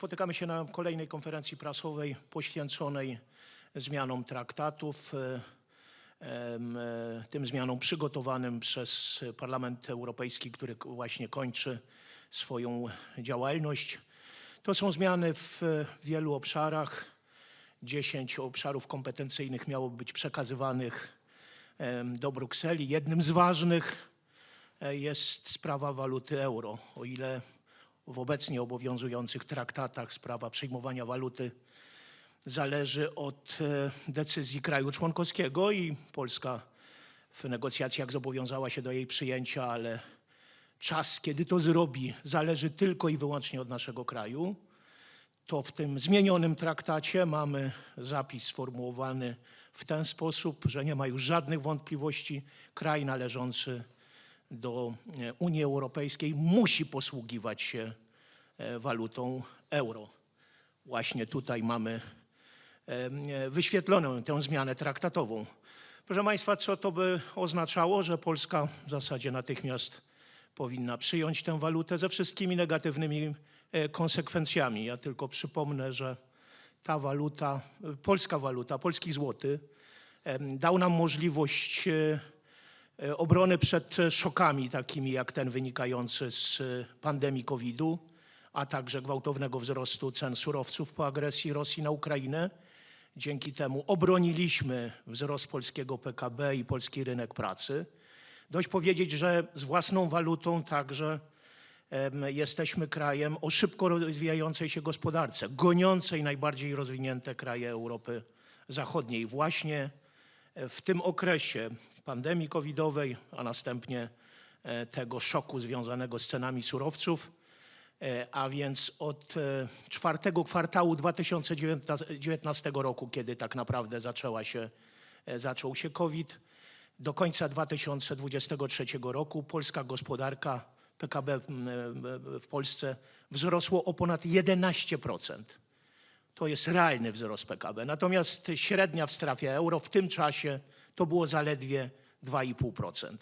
Spotykamy się na kolejnej konferencji prasowej poświęconej zmianom traktatów, e, e, tym zmianom przygotowanym przez Parlament Europejski, który właśnie kończy swoją działalność. To są zmiany w wielu obszarach. 10 obszarów kompetencyjnych miało być przekazywanych do Brukseli. Jednym z ważnych e, jest sprawa waluty euro. O ile w obecnie obowiązujących traktatach sprawa przyjmowania waluty zależy od e, decyzji kraju członkowskiego i Polska w negocjacjach zobowiązała się do jej przyjęcia, ale czas, kiedy to zrobi, zależy tylko i wyłącznie od naszego kraju. To w tym zmienionym traktacie mamy zapis sformułowany w ten sposób, że nie ma już żadnych wątpliwości. Kraj należący do e, Unii Europejskiej musi posługiwać się e, walutą euro. Właśnie tutaj mamy e, wyświetloną tę zmianę traktatową. Proszę Państwa, co to by oznaczało, że Polska w zasadzie natychmiast powinna przyjąć tę walutę ze wszystkimi negatywnymi konsekwencjami. Ja tylko przypomnę, że ta waluta, polska waluta, polski złoty dał nam możliwość obrony przed szokami takimi jak ten wynikający z e, pandemii COVID-u, a także gwałtownego wzrostu cen surowców po agresji Rosji na Ukrainę. Dzięki temu obroniliśmy wzrost polskiego PKB i polski rynek pracy. Dość powiedzieć, że z własną walutą także jesteśmy krajem o szybko rozwijającej się gospodarce, goniącej najbardziej rozwinięte kraje Europy Zachodniej. Właśnie e, w tym okresie pandemii covidowej, a następnie e, tego szoku związanego z cenami surowców, e, a więc od e, czwartego kwartału 2019 roku, kiedy tak naprawdę zaczęła się, zaczął się COVID, do końca 2023 roku polska gospodarka, PKB w Polsce wzrosło o ponad 11%. To jest realny wzrost PKB. Natomiast średnia w strefie euro w tym czasie to było zaledwie 2,5%.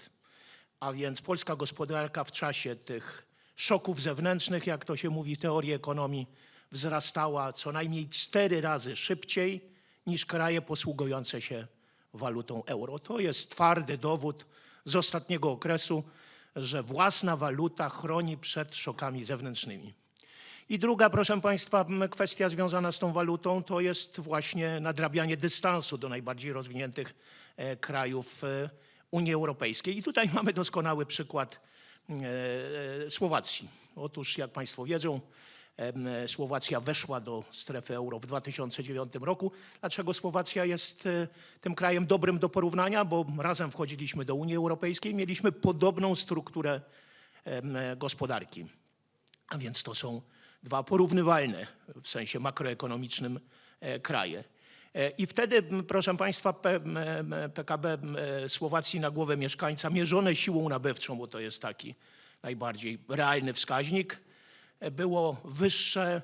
A więc polska gospodarka w czasie tych szoków zewnętrznych, jak to się mówi w teorii ekonomii, wzrastała co najmniej cztery razy szybciej niż kraje posługujące się walutą euro. To jest twardy dowód z ostatniego okresu, że własna waluta chroni przed szokami zewnętrznymi. I druga, proszę Państwa, kwestia związana z tą walutą to jest właśnie nadrabianie dystansu do najbardziej rozwiniętych e, krajów e, Unii Europejskiej. I tutaj mamy doskonały przykład e, Słowacji. Otóż, jak Państwo wiedzą, Słowacja weszła do strefy euro w 2009 roku. Dlaczego Słowacja jest tym krajem dobrym do porównania? Bo razem wchodziliśmy do Unii Europejskiej, mieliśmy podobną strukturę gospodarki. A więc to są dwa porównywalne w sensie makroekonomicznym e, kraje. E, I wtedy, proszę Państwa, PKB e, Słowacji na głowę mieszkańca mierzone siłą nabywczą, bo to jest taki najbardziej realny wskaźnik, było wyższe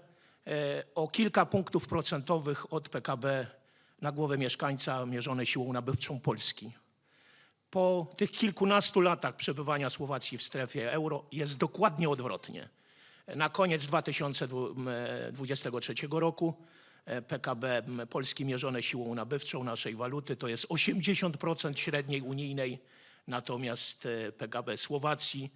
o kilka punktów procentowych od PKB na głowę mieszkańca mierzone siłą nabywczą Polski po tych kilkunastu latach przebywania Słowacji w strefie euro jest dokładnie odwrotnie. Na koniec 2023 roku e, PKB Polski mierzone siłą nabywczą naszej waluty to jest 80% średniej unijnej, natomiast e, PKB Słowacji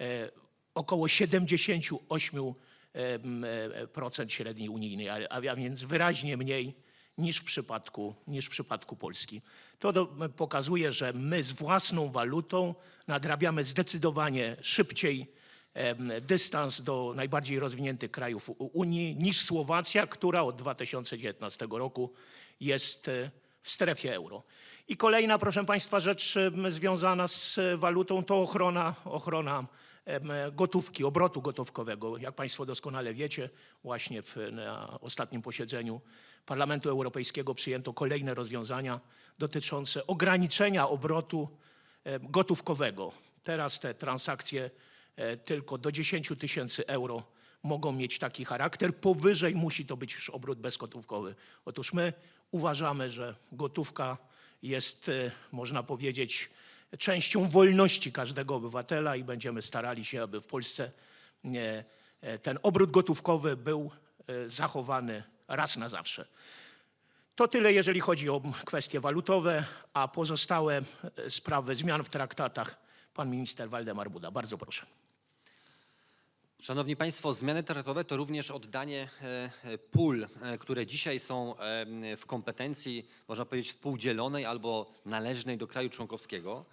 e, około 78% em, e, procent średniej unijnej, a, więc wyraźnie mniej niż w przypadku, niż w przypadku Polski. To do, pokazuje, że my z własną walutą nadrabiamy zdecydowanie szybciej dystans do najbardziej rozwiniętych krajów Unii niż Słowacja, która od 2019 roku jest e, w strefie euro. I kolejna, proszę Państwa, rzecz związana z walutą to ochrona, ochrona gotówki, obrotu gotówkowego. Jak Państwo doskonale wiecie, właśnie w, na ostatnim posiedzeniu Parlamentu Europejskiego przyjęto kolejne rozwiązania dotyczące ograniczenia obrotu gotówkowego. Teraz te transakcje tylko do 10 tysięcy euro mogą mieć taki charakter. Powyżej musi to być już obrót bezgotówkowy. Otóż my uważamy, że gotówka jest, e, można powiedzieć, częścią wolności każdego obywatela i będziemy starali się, aby w Polsce e, e, ten obrót gotówkowy był e, zachowany raz na zawsze. To tyle, jeżeli chodzi o kwestie walutowe, a pozostałe e, sprawy zmian w traktatach pan minister Waldemar Buda. Bardzo proszę. Szanowni Państwo, zmiany traktatowe to również oddanie e, e, pól, e, które dzisiaj są w kompetencji, można powiedzieć, współdzielonej albo należnej do kraju członkowskiego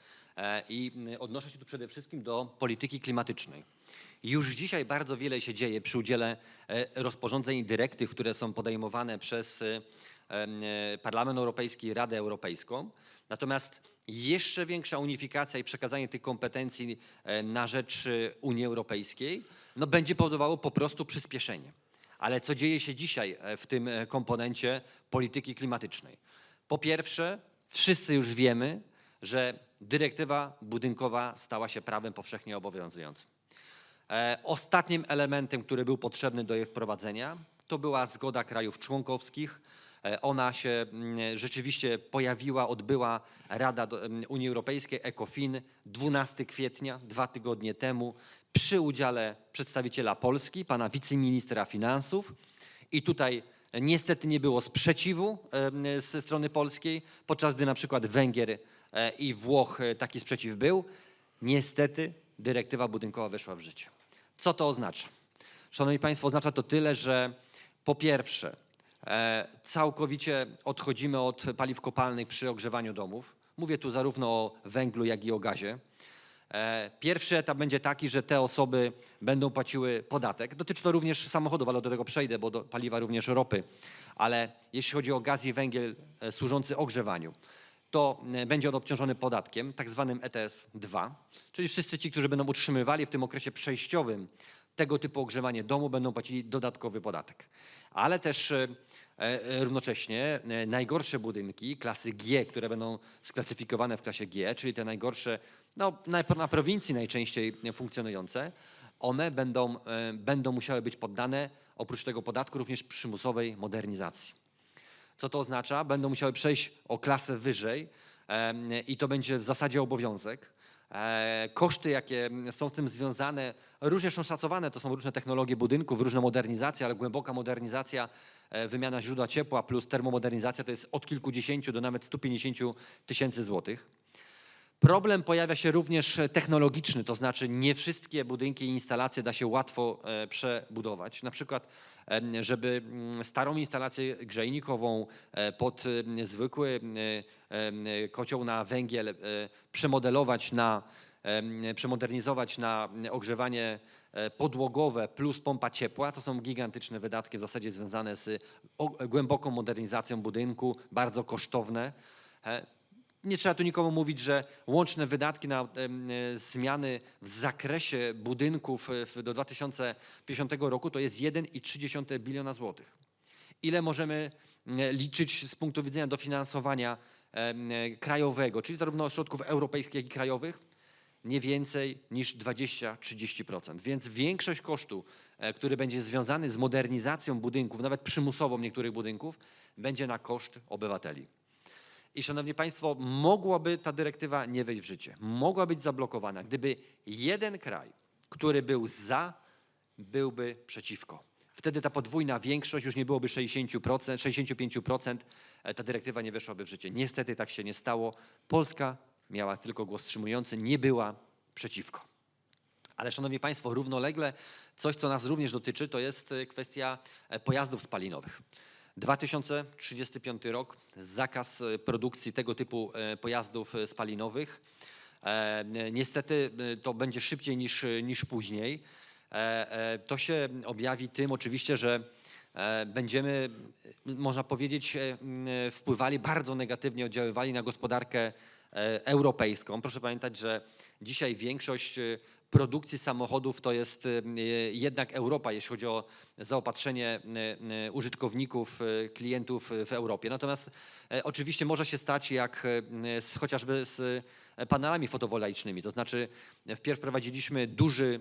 i odnoszę się tu przede wszystkim do polityki klimatycznej. Już dzisiaj bardzo wiele się dzieje przy udziale rozporządzeń i dyrektyw, które są podejmowane przez Parlament Europejski i Radę Europejską. Natomiast jeszcze większa unifikacja i przekazanie tych kompetencji e, na rzecz e, Unii Europejskiej no, będzie powodowało po prostu przyspieszenie. Ale co dzieje się dzisiaj e, w tym komponencie polityki klimatycznej? Po pierwsze, wszyscy już wiemy, że dyrektywa budynkowa stała się prawem powszechnie obowiązującym. Ostatnim elementem, który był potrzebny do jej wprowadzenia, to była zgoda krajów członkowskich. E, Ona się mm, rzeczywiście pojawiła, odbyła Rada mm, Unii Europejskiej, ECOFIN, 12 kwietnia, dwa tygodnie temu, przy udziale przedstawiciela Polski, pana wiceministra finansów. I tutaj niestety nie było sprzeciwu ze strony polskiej, podczas gdy na przykład Węgier e, i Włoch e, taki sprzeciw był. Niestety dyrektywa budynkowa weszła w życie. Co to oznacza? Szanowni Państwo, oznacza to tyle, że po pierwsze całkowicie odchodzimy od paliw kopalnych przy ogrzewaniu domów. Mówię tu zarówno o węglu, jak i o gazie. E, Pierwszy etap będzie taki, że te osoby będą płaciły podatek. Dotyczy to również samochodów, ale do tego przejdę, bo do paliwa również ropy. Ale jeśli chodzi o gaz i węgiel e, służący ogrzewaniu, to e, będzie on obciążony podatkiem, tak zwanym ETS-2, czyli wszyscy ci, którzy będą utrzymywali w tym okresie przejściowym tego typu ogrzewanie domu, będą płacili dodatkowy podatek. Ale też e, e, równocześnie e, najgorsze budynki klasy G, które będą sklasyfikowane w klasie G, czyli te najgorsze, no na, na prowincji najczęściej funkcjonujące, one będą, e, będą musiały być poddane oprócz tego podatku również przymusowej modernizacji. Co to oznacza? Będą musiały przejść o klasę wyżej i to będzie w zasadzie obowiązek. E, Koszty, jakie są z tym związane, różnie są szacowane. To są różne technologie budynków, różne modernizacje, ale głęboka modernizacja, e, wymiana źródła ciepła plus termomodernizacja to jest od kilkudziesięciu do nawet 150 tysięcy złotych. Problem pojawia się również technologiczny, to znaczy nie wszystkie budynki i instalacje da się łatwo e, przebudować. Na przykład, żeby mm, starą instalację grzejnikową e, pod zwykły kocioł na węgiel e, przemodelować na, em, przemodernizować na ogrzewanie podłogowe plus pompa ciepła, to są gigantyczne wydatki w zasadzie związane z głęboką modernizacją budynku, bardzo kosztowne. Nie trzeba tu nikomu mówić, że łączne wydatki na e, zmiany w zakresie budynków e, do 2050 roku to jest 1,3 biliona złotych. Ile możemy liczyć z punktu widzenia dofinansowania e, krajowego, czyli zarówno środków europejskich, jak i krajowych? Nie więcej niż 20-30%. Więc większość kosztu, który będzie związany z modernizacją budynków, nawet przymusową niektórych budynków, będzie na koszt obywateli. I szanowni państwo, mogłaby ta dyrektywa nie wejść w życie. Mogła być zablokowana, gdyby jeden kraj, który był za, byłby przeciwko. Wtedy ta podwójna większość już nie byłoby 60%, 65%, e, ta dyrektywa nie weszłaby w życie. Niestety tak się nie stało. Polska miała tylko głos wstrzymujący, nie była przeciwko. Ale szanowni państwo, równolegle coś, co nas również dotyczy, to jest e, kwestia e, pojazdów spalinowych. 2035 rok, zakaz e, produkcji tego typu e, pojazdów e, spalinowych. Niestety to będzie szybciej niż, niż później. E, e, To się objawi tym oczywiście, że e, będziemy, można powiedzieć, wpływali bardzo negatywnie, oddziaływali na gospodarkę europejską. Proszę pamiętać, że dzisiaj większość produkcji samochodów to jest jednak Europa, jeśli chodzi o zaopatrzenie użytkowników, klientów w Europie. Natomiast oczywiście może się stać jak z, chociażby z panelami fotowoltaicznymi. To znaczy wpierw prowadziliśmy duży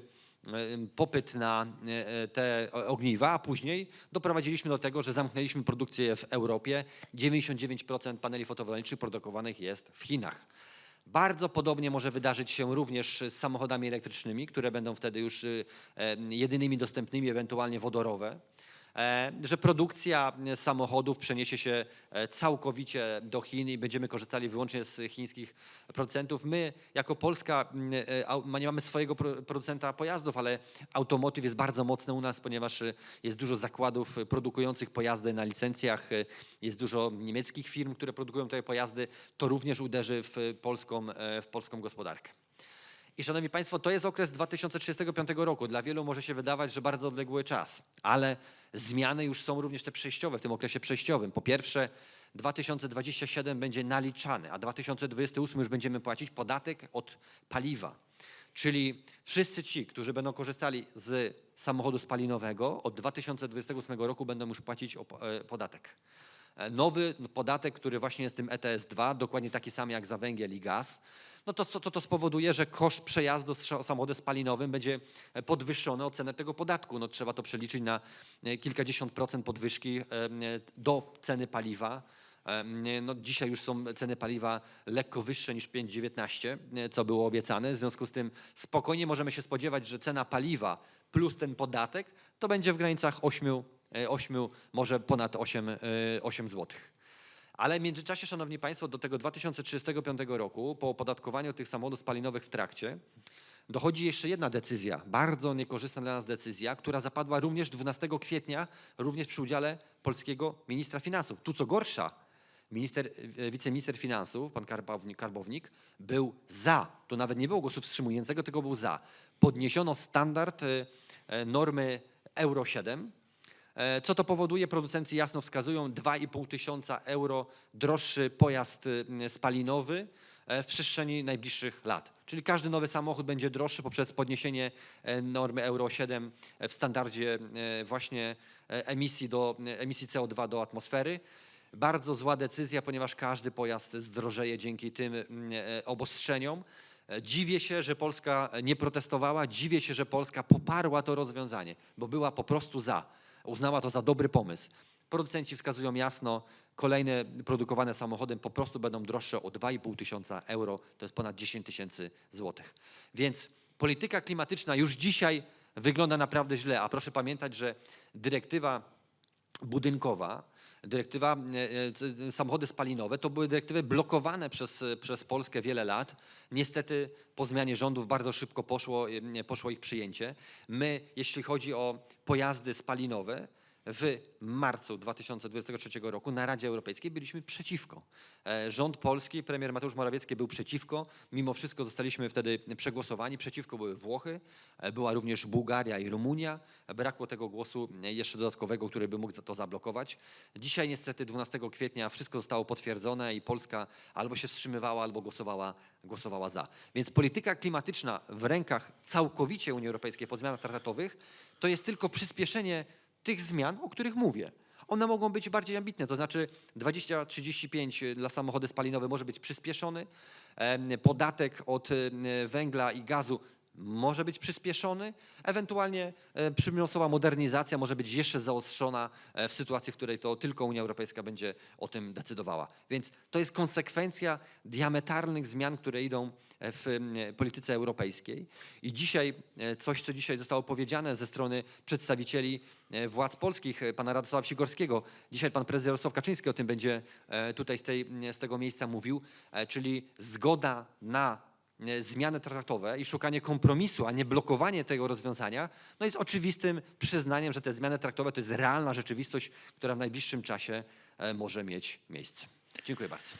popyt na e, te o- ogniwa, a później doprowadziliśmy do tego, że zamknęliśmy produkcję w Europie. 99% paneli fotowoltaicznych produkowanych jest w Chinach. Bardzo podobnie może wydarzyć się również z samochodami elektrycznymi, które będą wtedy już e, jedynymi dostępnymi, ewentualnie wodorowe. E, że produkcja e, samochodów przeniesie się e, całkowicie do Chin i będziemy korzystali wyłącznie z chińskich producentów. My jako Polska nie mamy swojego pro- producenta pojazdów, ale automotive jest bardzo mocny u nas, ponieważ jest dużo zakładów produkujących pojazdy na licencjach, jest dużo niemieckich firm, które produkują te pojazdy. To również uderzy w polską, w polską gospodarkę. I szanowni państwo, to jest okres 2035 roku. Dla wielu może się wydawać, że bardzo odległy czas, ale zmiany już są również te przejściowe w tym okresie przejściowym. Po pierwsze, 2027 będzie naliczany, a 2028 już będziemy płacić podatek od paliwa. Czyli wszyscy ci, którzy będą korzystali z samochodu spalinowego od 2028 roku będą już płacić e, podatek. E, Nowy podatek, który właśnie jest tym ETS-2, dokładnie taki sam jak za węgiel i gaz, no to to, to spowoduje, że koszt przejazdu samochodem spalinowym będzie e, podwyższony o cenę tego podatku. No, trzeba to przeliczyć na e, kilkadziesiąt procent podwyżki do ceny paliwa. No, dzisiaj już są ceny paliwa lekko wyższe niż 5,19, e, co było obiecane. W związku z tym spokojnie możemy się spodziewać, że cena paliwa plus ten podatek to będzie w granicach 8, e, 8 może ponad 8, e, 8 złotych. Ale w międzyczasie, Szanowni Państwo, do tego 2035 roku, po opodatkowaniu tych samochodów spalinowych w trakcie, dochodzi jeszcze jedna decyzja, bardzo niekorzystna dla nas decyzja, która zapadła również 12 kwietnia, również przy udziale polskiego ministra finansów. Tu co gorsza, minister, e, wiceminister finansów, pan Karbownik, Karbownik, był za. To nawet nie było głosu wstrzymującego, tylko był za. Podniesiono standard e, e, normy Euro 7, E, Co to powoduje? Producenci jasno wskazują 2,5 tysiąca euro droższy pojazd y, spalinowy e, w przestrzeni najbliższych lat. Czyli każdy nowy samochód będzie droższy poprzez podniesienie e, normy Euro 7 w standardzie e, właśnie e, emisji, do, emisji CO2 do atmosfery. Bardzo zła decyzja, ponieważ każdy pojazd zdrożeje dzięki tym mm, e, obostrzeniom. E, Dziwię się, że Polska nie protestowała, dziwię się, że Polska poparła to rozwiązanie, bo była po prostu za. Uznała to za dobry pomysł. Producenci wskazują jasno, kolejne produkowane samochody po prostu będą droższe o 2,5 tysiąca euro, to jest ponad 10 tysięcy złotych. Więc polityka klimatyczna już dzisiaj wygląda naprawdę źle, a proszę pamiętać, że dyrektywa budynkowa, dyrektywa e, e, samochody spalinowe, to były dyrektywy blokowane przez, przez Polskę wiele lat. Niestety po zmianie rządów bardzo szybko poszło, e, poszło ich przyjęcie. My, jeśli chodzi o pojazdy spalinowe, w marcu 2023 roku na Radzie Europejskiej byliśmy przeciwko. E, Rząd polski, premier Mateusz Morawiecki był przeciwko. Mimo wszystko zostaliśmy wtedy przegłosowani. Przeciwko były Włochy, e, była również Bułgaria i Rumunia. Brakło tego głosu e, jeszcze dodatkowego, który by mógł to zablokować. Dzisiaj niestety 12 kwietnia wszystko zostało potwierdzone i Polska albo się wstrzymywała, albo głosowała, głosowała za. Więc polityka klimatyczna w rękach całkowicie Unii Europejskiej po zmianach traktatowych to jest tylko przyspieszenie tych zmian, o których mówię. One mogą być bardziej ambitne, to znaczy 20-35 dla samochody spalinowe może być przyspieszony, podatek od węgla i gazu może być przyspieszony, ewentualnie przymusowa modernizacja może być jeszcze zaostrzona e, w sytuacji, w której to tylko Unia Europejska będzie o tym decydowała. Więc to jest konsekwencja diametralnych zmian, które idą w polityce europejskiej. I dzisiaj e, coś, co dzisiaj zostało powiedziane ze strony przedstawicieli e, władz polskich, e, pana Radosława Sikorskiego. Dzisiaj pan prezes Jarosław Kaczyński o tym będzie tutaj z, tej, z tego miejsca mówił, czyli zgoda na zmiany traktatowe i szukanie kompromisu, a nie blokowanie tego rozwiązania, no jest oczywistym przyznaniem, że te zmiany traktowe to jest realna rzeczywistość, która w najbliższym czasie może mieć miejsce. Dziękuję bardzo.